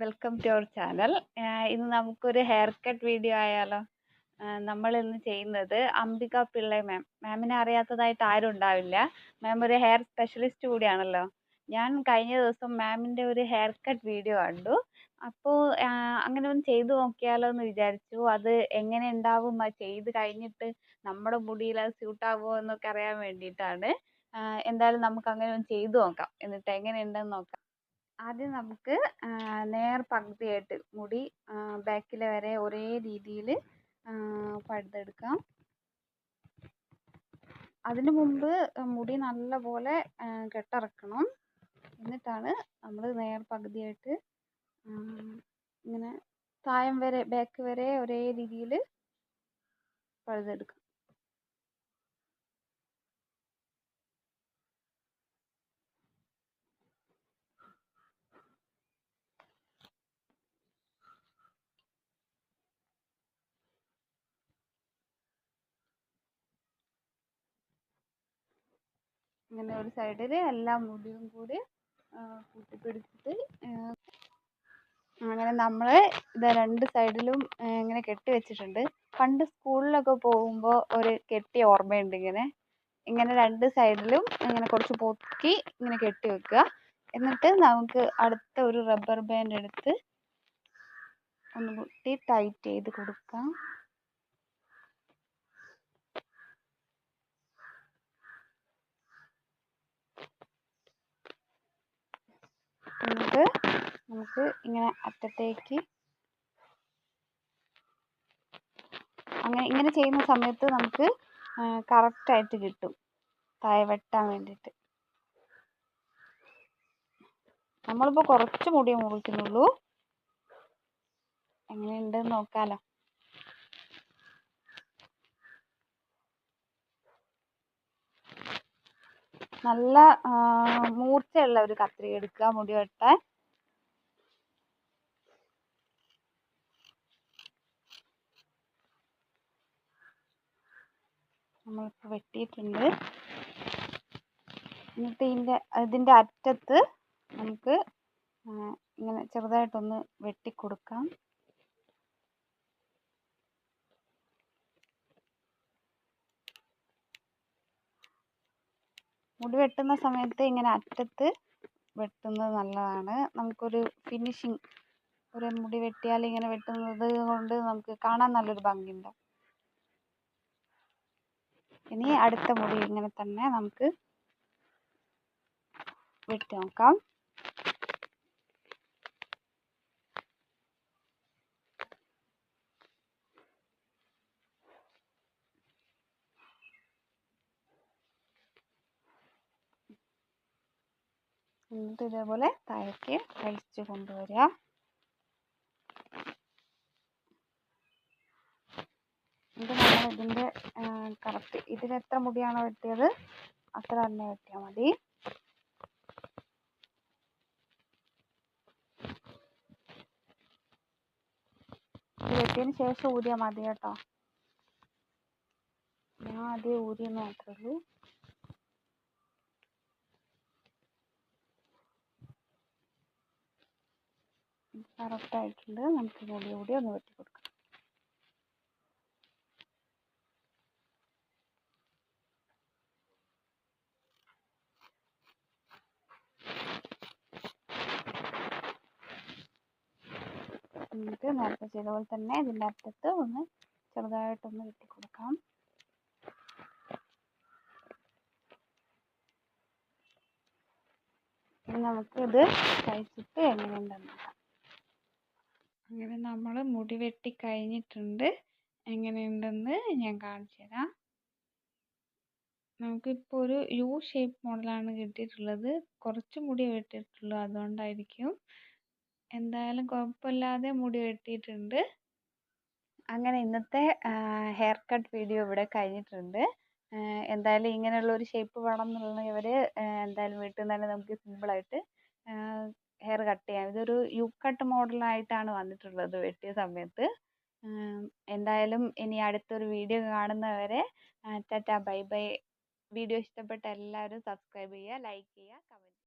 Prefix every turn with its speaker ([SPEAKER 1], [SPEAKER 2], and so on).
[SPEAKER 1] Welcome to our channel ഇന്ന് നമുക്കൊരു hair cut video ആയാലോ? നമ്മൾ ഇന്ന് ചെയ്യുന്നത് അംബിക പിള്ളை മാം മാമിനെ അറിയാത്തതായിട്ട് ആരും ഉണ്ടാവില്ല. മാം ഒരു ഹെയർ സ്പെഷ്യലിസ്റ്റ് കൂടിയാണല്ലോ. ഞാൻ കഴിഞ്ഞ ദിവസം മാമിന്റെ ഒരു ഹെയർ കട്ട് വീഡിയോ കണ്ടു. അപ്പോൾ അങ്ങനെ ഒന്ന് ചെയ്തു നോക്കിയാലോ എന്ന് വിചാരിച്ചു. അത് എങ്ങനെ ഉണ്ടാവും? അത് ചെയ്ത് കഴിഞ്ഞിട്ട് നമ്മുടെ മുടിയിൽ അത് സ്യൂട്ട് ആവുമോ എന്നൊക്കെ അറിയാൻ വേണ്ടിയിട്ടാണ്. എന്തായാലും നമുക്ക് അങ്ങനെ ഒന്ന് ചെയ്തു നോക്കാം. എന്നിട്ട് എങ്ങനെ ഉണ്ടെന്ന് നോക്കാം. ആദ്യം നമുക്ക് നേർ പകുതിയായിട്ട് മുടി ബാക്കിൽ വരെ ഒരേ രീതിയിൽ പഴുതെടുക്കാം അതിനു മുമ്പ് മുടി നല്ലപോലെ കെട്ടിറക്കണം. എന്നിട്ടാണ് നമ്മൾ നേർ പകുതിയായിട്ട് ഇങ്ങനെ താഴം വരെ ബാക്ക് വരെ ഒരേ രീതിയിൽ പഴുതെടുക്കാം ഇങ്ങനെ ഒരു സൈഡിൽ എല്ലാ മുടിയും കൂടി കൂട്ടിപ്പിടിച്ചിട്ട് അങ്ങനെ നമ്മൾ ഇത് രണ്ട് സൈഡിലും ഇങ്ങനെ കെട്ടി വെച്ചിട്ടുണ്ട്. പണ്ട് സ്കൂളിലൊക്കെ പോകുമ്പോൾ ഒരു കെട്ടി ഓർമ്മയുണ്ട് ഇങ്ങനെ. ഇങ്ങനെ രണ്ട് സൈഡിലും ഇങ്ങനെ കുറച്ച് പൊക്കി ഇങ്ങനെ കെട്ടി വെക്കുക. എന്നിട്ട് നമുക്ക് അടുത്ത ഒരു റബ്ബർ ബാൻഡ് എടുത്ത് ഒന്ന് കുത്തി ടൈറ്റ് ചെയ്ത് കൊടുക്കാം എന്നിട്ട് നമുക്ക് ഇങ്ങനെ അറ്റത്തേക്ക് അങ്ങനെ ഇങ്ങനെ ചെയ്യുന്ന സമയത്ത് നമുക്ക് കറക്റ്റായിട്ട് കിട്ടും. താഴെ വെട്ടാൻ വേണ്ടിയിട്ട്. നമ്മളിപ്പോൾ കുറച്ച് മുടിയേ മുറിക്കുന്നുള്ളൂ. എങ്ങനെയുണ്ടെന്ന് നോക്കാലോ. നല്ല മൂർച്ചയുള്ള ഒരു കത്രിക എടുക്കുക മുടി വെട്ടാൻ. നമ്മളിപ്പോൾ വെട്ടിയിട്ടുണ്ട്. എന്നിട്ട് ഇതിന്റെ ഇതിന്റെ അറ്റത്ത് നമുക്ക് ഇങ്ങനെ ചെറുതായിട്ടൊന്ന് വെട്ടിക്കൊടുക്കാം. മുടി വെട്ടുന്ന സമയത്ത് ഇങ്ങനെ അറ്റത്ത് വെട്ടുന്നത് നല്ലതാണ്. നമുക്കൊരു ഫിനിഷിങ് ഒരു മുടി വെട്ടിയാൽ ഇങ്ങനെ വെട്ടുന്നത് കൊണ്ട് നമുക്ക് കാണാൻ നല്ലൊരു ഭംഗിയുണ്ടാവും ഇനി അടുത്ത മുടി ഇങ്ങനെ തന്നെ നമുക്ക് വിട്ട് നോക്കാം. എന്നിട്ട് ഇതേപോലെ താഴേക്ക് വലിച്ചു കൊണ്ടുവരിക എന്നിട്ട് നമ്മൾ ഇതിന്റെ കറക്റ്റ് എത്ര മുടിയാണോ വെട്ടിയത് അത്ര തന്നെ വെട്ടിയാൽ മതി. വെട്ടിയതിന് ശേഷം ഊരിയാൽ മതി കേട്ടോ. ഞാൻ ആദ്യം ഊരിയെന്ന് മാത്രമേ ഉള്ളൂ. കറക്റ്റ് ആയിട്ടുണ്ട്. നമുക്ക് മുടി കൂടി ഒന്ന് വെട്ടി കൊടുക്കാം എന്നിട്ട് നേരത്തെ ചെയ്ത പോലെ തന്നെ ഇതിന്റെ അറ്റത്ത് ഒന്ന് ചെറുതായിട്ടൊന്ന് വെട്ടി കൊടുക്കാം ഇനി നമുക്കിത് കഴിച്ചിട്ട് എങ്ങനെയുണ്ടെന്ന് അങ്ങനെ നമ്മൾ മുടി വെട്ടി കഴിഞ്ഞിട്ടുണ്ട്. എങ്ങനെയുണ്ടെന്ന് ഞാൻ കാണിച്ചു തരാം. നമുക്കിപ്പോൾ ഒരു യു ഷേപ്പ് മോഡലാണ് കിട്ടിയിട്ടുള്ളത്. കുറച്ച് മുടി വെട്ടിയിട്ടുള്ളൂ. അതുകൊണ്ടായിരിക്കും എന്തായാലും കുഴപ്പമില്ലാതെ മുടി വെട്ടിയിട്ടുണ്ട്. അങ്ങനെ ഇന്നത്തെ ഹെയർ കട്ട് വീഡിയോ ഇവിടെ കഴിഞ്ഞിട്ടുണ്ട്. എന്തായാലും ഇങ്ങനെയുള്ള ഒരു ഷേപ്പ് വേണം എന്നുള്ളവർ എന്തായാലും വീട്ടിൽ നിന്ന് തന്നെ നമുക്ക് സിമ്പിളായിട്ട് ഹെയർ കട്ട് ചെയ്യാം. ഇതൊരു യു കട്ട് മോഡലായിട്ടാണ് വന്നിട്ടുള്ളത് വെട്ടിയ സമയത്ത്. എന്തായാലും ഇനി അടുത്തൊരു വീഡിയോ കാണുന്നവരെ ടാറ്റ ബൈ ബൈ. വീഡിയോ ഇഷ്ടപ്പെട്ട എല്ലാവരും സബ്സ്ക്രൈബ് ചെയ്യുക ലൈക്ക് ചെയ്യുക കമന്റ്